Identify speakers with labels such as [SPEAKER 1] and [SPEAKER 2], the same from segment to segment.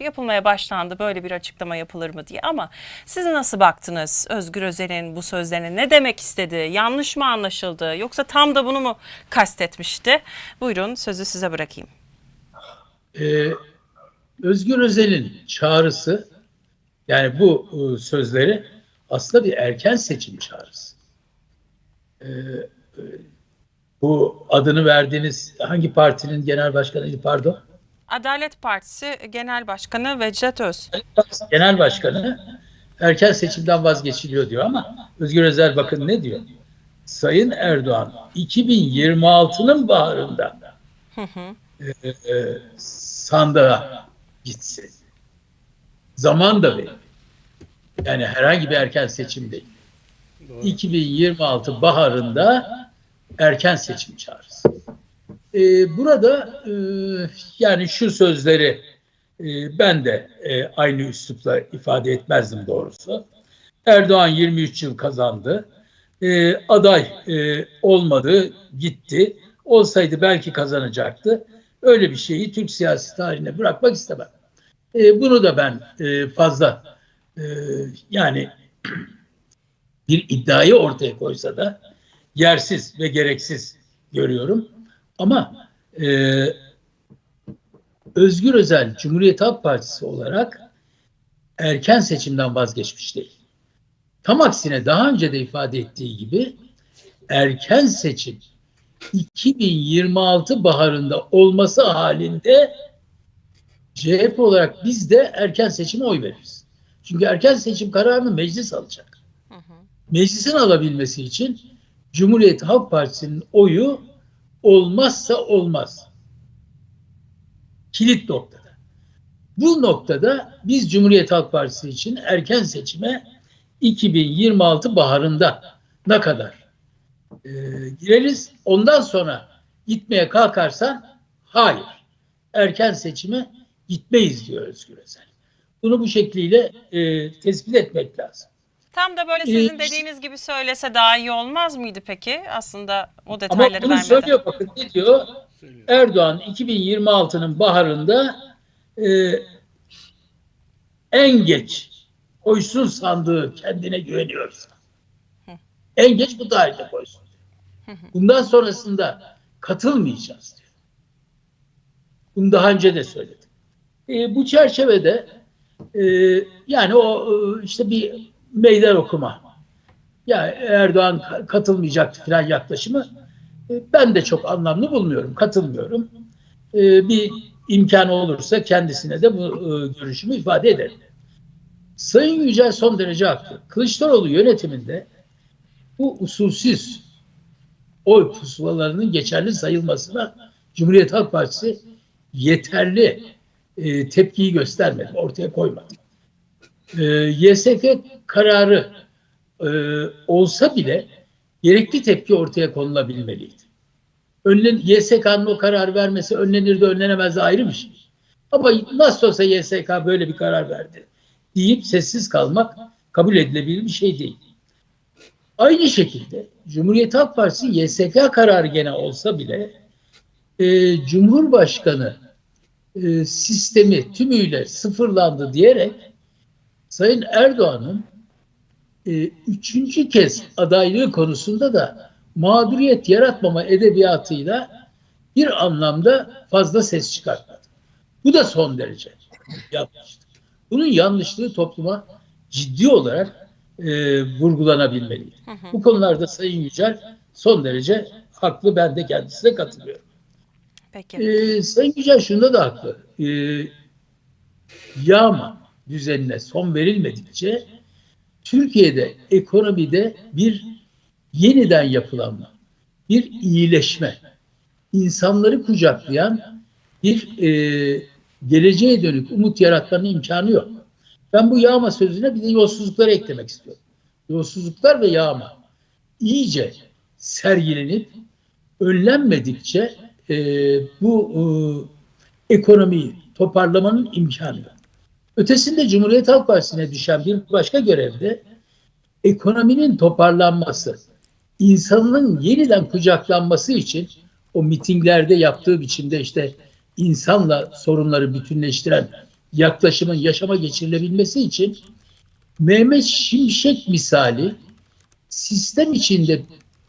[SPEAKER 1] yapılmaya başlandı böyle bir açıklama yapılır mı diye. Ama siz nasıl baktınız? Özgür Özel'in bu sözlerine ne demek istedi? Yanlış mı anlaşıldı? Yoksa tam da bunu mu kastetmişti? Buyurun sözü size bırakayım.
[SPEAKER 2] Ee, Özgür Özel'in çağrısı yani bu e, sözleri aslında bir erken seçim çağrısı. Ee, e, bu adını verdiğiniz hangi partinin genel başkanıydı? Pardon?
[SPEAKER 1] Adalet Partisi Genel Başkanı Vecdet Öz.
[SPEAKER 2] Genel başkanı erken seçimden vazgeçiliyor diyor ama Özgür Özel bakın ne diyor? Sayın Erdoğan 2026'nın baharında
[SPEAKER 1] Hı hı.
[SPEAKER 2] e, e, sandığa gitsin. Zaman da verin. Yani herhangi bir erken seçim değil. 2026 baharında erken seçim çağrısı. E, burada e, yani şu sözleri e, ben de e, aynı üslupla ifade etmezdim doğrusu. Erdoğan 23 yıl kazandı. E, aday e, olmadı, gitti. Olsaydı belki kazanacaktı. Öyle bir şeyi Türk siyasi tarihine bırakmak istemem. E, bunu da ben e, fazla e, yani bir iddiayı ortaya koysa da yersiz ve gereksiz görüyorum. Ama e, Özgür Özel Cumhuriyet Halk Partisi olarak erken seçimden vazgeçmiş değil. Tam aksine daha önce de ifade ettiği gibi erken seçim 2026 baharında olması halinde CHP olarak biz de erken seçime oy veririz. Çünkü erken seçim kararını meclis alacak.
[SPEAKER 1] Hı hı.
[SPEAKER 2] Meclisin alabilmesi için Cumhuriyet Halk Partisi'nin oyu olmazsa olmaz. Kilit noktada. Bu noktada biz Cumhuriyet Halk Partisi için erken seçime 2026 baharında ne kadar e, gireriz. Ondan sonra gitmeye kalkarsan hayır. Erken seçime gitmeyiz diyor Özgür Özel. Bunu bu şekliyle e, tespit etmek lazım.
[SPEAKER 1] Tam da böyle sizin dediğiniz gibi söylese daha iyi olmaz mıydı peki? Aslında o
[SPEAKER 2] Ama
[SPEAKER 1] detayları
[SPEAKER 2] bunu
[SPEAKER 1] vermeden.
[SPEAKER 2] söylüyor bakın ne diyor? Erdoğan 2026'nın baharında e, en geç koysun sandığı kendine güveniyorsa. En geç bu tarihte koysun.
[SPEAKER 1] Hı.
[SPEAKER 2] Bundan sonrasında katılmayacağız diyor. Bunu daha önce de söyledim. E, bu çerçevede e, yani o e, işte bir meydan okuma. Ya Erdoğan ka- katılmayacaktı falan yaklaşımı e, ben de çok anlamlı bulmuyorum. Katılmıyorum. E, bir imkanı olursa kendisine de bu e, görüşümü ifade ederim. Sayın Yücel son derece haklı. Kılıçdaroğlu yönetiminde bu usulsüz oy pusulalarının geçerli sayılmasına Cumhuriyet Halk Partisi yeterli tepkiyi göstermedi, ortaya koymadı. E, YSK kararı e, olsa bile gerekli tepki ortaya konulabilmeliydi. Önlen, YSK'nın o karar vermesi önlenir de önlenemez de ayrı bir şey. Ama nasıl olsa YSK böyle bir karar verdi deyip sessiz kalmak kabul edilebilir bir şey değil. Aynı şekilde Cumhuriyet Halk Partisi YSK kararı gene olsa bile e, Cumhurbaşkanı e, sistemi tümüyle sıfırlandı diyerek Sayın Erdoğan'ın e, üçüncü kez adaylığı konusunda da mağduriyet yaratmama edebiyatıyla bir anlamda fazla ses çıkartmadı. Bu da son derece yanlıştır. Bunun yanlışlığı topluma ciddi olarak e, vurgulanabilmeliydi.
[SPEAKER 1] Hı hı.
[SPEAKER 2] Bu konularda Sayın Yücel son derece haklı. Ben de kendisine katılıyorum.
[SPEAKER 1] Peki.
[SPEAKER 2] Ee, Sayın Yücel şunda da haklı. Ee, yağma düzenine son verilmedikçe Türkiye'de ekonomide bir yeniden yapılanma, bir iyileşme, insanları kucaklayan bir e, geleceğe dönük umut yaratmanın imkanı yok. Ben bu yağma sözüne bir de yolsuzlukları eklemek istiyorum. Yolsuzluklar ve yağma iyice sergilenip önlenmedikçe e, bu e, ekonomiyi toparlamanın imkanı yok. Ötesinde Cumhuriyet Halk Partisi'ne düşen bir başka görevde ekonominin toparlanması, insanın yeniden kucaklanması için o mitinglerde yaptığı biçimde işte insanla sorunları bütünleştiren yaklaşımın yaşama geçirilebilmesi için Mehmet Şimşek misali sistem içinde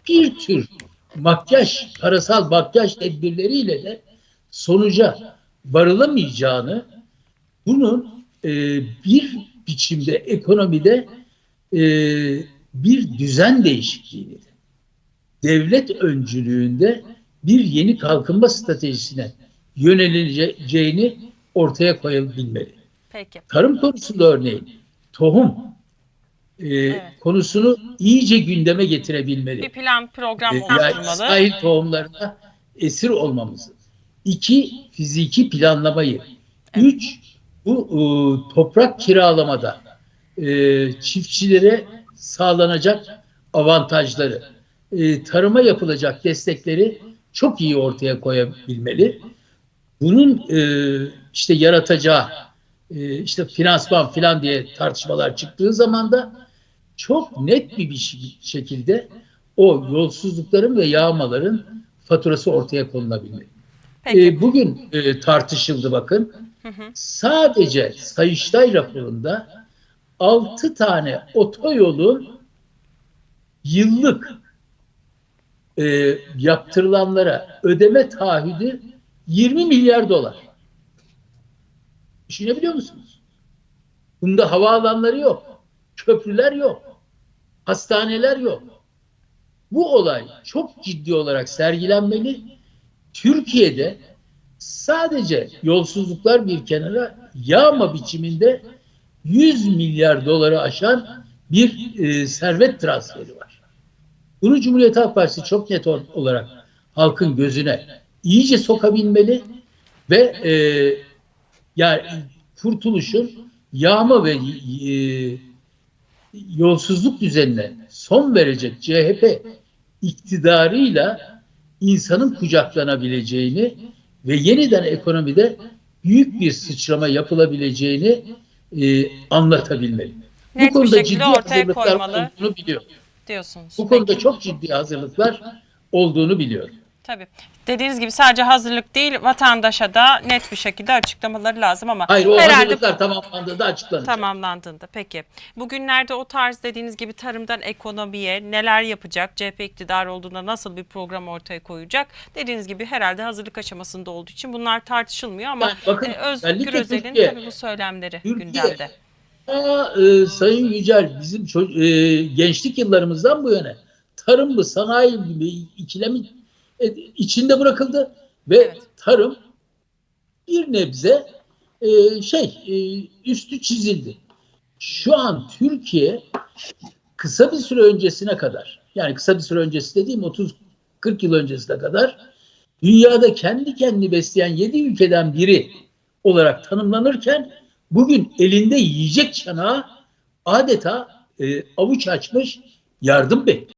[SPEAKER 2] bir tür makyaj, parasal makyaj tedbirleriyle de sonuca varılamayacağını bunun e, bir biçimde ekonomide e, bir düzen değişikliğini de, devlet öncülüğünde bir yeni kalkınma stratejisine yöneleceğini ortaya koyabilmeli.
[SPEAKER 1] Peki.
[SPEAKER 2] Tarım konusunda örneğin tohum e, konusunu iyice gündeme getirebilmeli.
[SPEAKER 1] Bir plan program
[SPEAKER 2] E, yani
[SPEAKER 1] oluşturmalı.
[SPEAKER 2] sahil tohumlarına esir olmamızı. İki, fiziki planlamayı. Üç, bu e, toprak kiralamada e, çiftçilere sağlanacak avantajları, e, tarıma yapılacak destekleri çok iyi ortaya koyabilmeli. Bunun e, işte yaratacağı e, işte finansman filan diye tartışmalar çıktığı zaman da çok net bir, bir şekilde o yolsuzlukların ve yağmaların faturası ortaya konulabilmeli.
[SPEAKER 1] Peki.
[SPEAKER 2] E, bugün e, tartışıldı bakın. Sadece Sayıştay raporunda 6 tane otoyolun yıllık e, yaptırılanlara ödeme taahhüdü 20 milyar dolar. Düşünebiliyor musunuz? Bunda havaalanları yok. Köprüler yok. Hastaneler yok. Bu olay çok ciddi olarak sergilenmeli. Türkiye'de sadece yolsuzluklar bir kenara yağma biçiminde 100 milyar doları aşan bir e, servet transferi var. Bunu Cumhuriyet Halk Partisi çok net ol- olarak halkın gözüne iyice sokabilmeli ve e, yani kurtuluşun yağma ve e, yolsuzluk düzenine son verecek CHP iktidarıyla insanın kucaklanabileceğini ve yeniden ekonomide büyük bir sıçrama yapılabileceğini e, anlatabilmeli.
[SPEAKER 1] Net
[SPEAKER 2] Bu konuda ciddi hazırlıklar
[SPEAKER 1] koymalı.
[SPEAKER 2] olduğunu biliyorum.
[SPEAKER 1] diyorsunuz.
[SPEAKER 2] Bu konuda
[SPEAKER 1] Peki.
[SPEAKER 2] çok ciddi hazırlıklar olduğunu biliyorum.
[SPEAKER 1] Tabii. Dediğiniz gibi sadece hazırlık değil, vatandaşa da net bir şekilde açıklamaları lazım ama
[SPEAKER 2] Hayır o
[SPEAKER 1] herhalde
[SPEAKER 2] hazırlıklar tamamlandığında açıklanacak.
[SPEAKER 1] tamamlandığında. Peki. Bugünlerde o tarz dediğiniz gibi tarımdan ekonomiye neler yapacak? CHP iktidar olduğunda nasıl bir program ortaya koyacak? Dediğiniz gibi herhalde hazırlık aşamasında olduğu için bunlar tartışılmıyor ama
[SPEAKER 2] Yani bakın,
[SPEAKER 1] e, Özgür
[SPEAKER 2] özellikle
[SPEAKER 1] Özel'in
[SPEAKER 2] Türkiye-
[SPEAKER 1] tabii bu söylemleri
[SPEAKER 2] Türkiye-
[SPEAKER 1] gündemde.
[SPEAKER 2] Aa, e, Sayın Yücel bizim ço- e, gençlik yıllarımızdan bu yana tarım mı sanayi mi ikilemi içinde bırakıldı ve
[SPEAKER 1] Evet.
[SPEAKER 2] tarım bir nebze e, şey e, üstü çizildi. Şu an Türkiye kısa bir süre öncesine kadar yani kısa bir süre öncesi dediğim 30 40 yıl öncesine kadar dünyada kendi kendini besleyen 7 ülkeden biri olarak tanımlanırken bugün elinde yiyecek çanağı adeta e, avuç açmış yardım bekliyor.